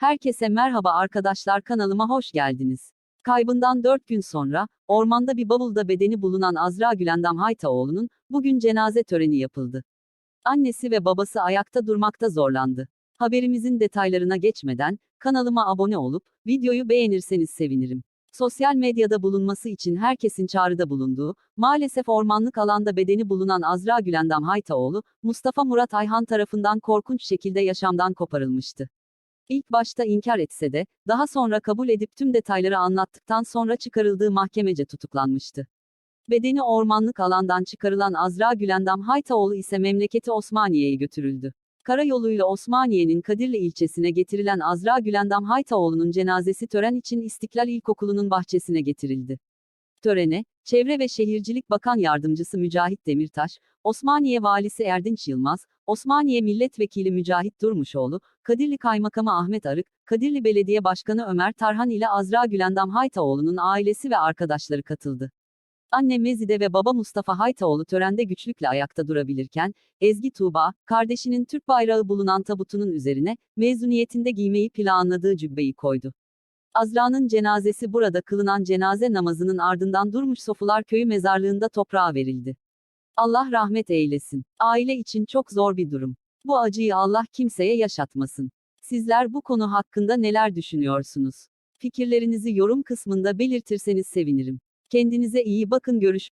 Herkese merhaba arkadaşlar kanalıma hoş geldiniz. Kaybından 4 gün sonra, ormanda bir bavulda bedeni bulunan Azra Gülendam Haytaoğlu'nun, bugün cenaze töreni yapıldı. Annesi ve babası ayakta durmakta zorlandı. Haberimizin detaylarına geçmeden, kanalıma abone olup, videoyu beğenirseniz sevinirim. Sosyal medyada bulunması için herkesin çağrıda bulunduğu, maalesef ormanlık alanda bedeni bulunan Azra Gülendam Haytaoğlu, Mustafa Murat Ayhan tarafından korkunç şekilde yaşamdan koparılmıştı. İlk başta inkar etse de, daha sonra kabul edip tüm detayları anlattıktan sonra çıkarıldığı mahkemece tutuklanmıştı. Bedeni ormanlık alandan çıkarılan Azra Gülendam Haytaoğlu ise memleketi Osmaniye'ye götürüldü. Karayoluyla Osmaniye'nin Kadirli ilçesine getirilen Azra Gülendam Haytaoğlu'nun cenazesi tören için İstiklal İlkokulu'nun bahçesine getirildi. Törene, Çevre ve Şehircilik Bakan Yardımcısı Mücahit Demirtaş, Osmaniye Valisi Erdinç Yılmaz, Osmaniye Milletvekili Mücahit Durmuşoğlu, Kadirli Kaymakamı Ahmet Arık, Kadirli Belediye Başkanı Ömer Tarhan ile Azra Gülendam Haytaoğlu'nun ailesi ve arkadaşları katıldı. Anne Mezide ve baba Mustafa Haytaoğlu törende güçlükle ayakta durabilirken, Ezgi Tuğba, kardeşinin Türk bayrağı bulunan tabutunun üzerine, mezuniyetinde giymeyi planladığı cübbeyi koydu. Azra'nın cenazesi burada kılınan cenaze namazının ardından Durmuş Sofular Köyü mezarlığında toprağa verildi. Allah rahmet eylesin. Aile için çok zor bir durum. Bu acıyı Allah kimseye yaşatmasın. Sizler bu konu hakkında neler düşünüyorsunuz? Fikirlerinizi yorum kısmında belirtirseniz sevinirim. Kendinize iyi bakın görüş.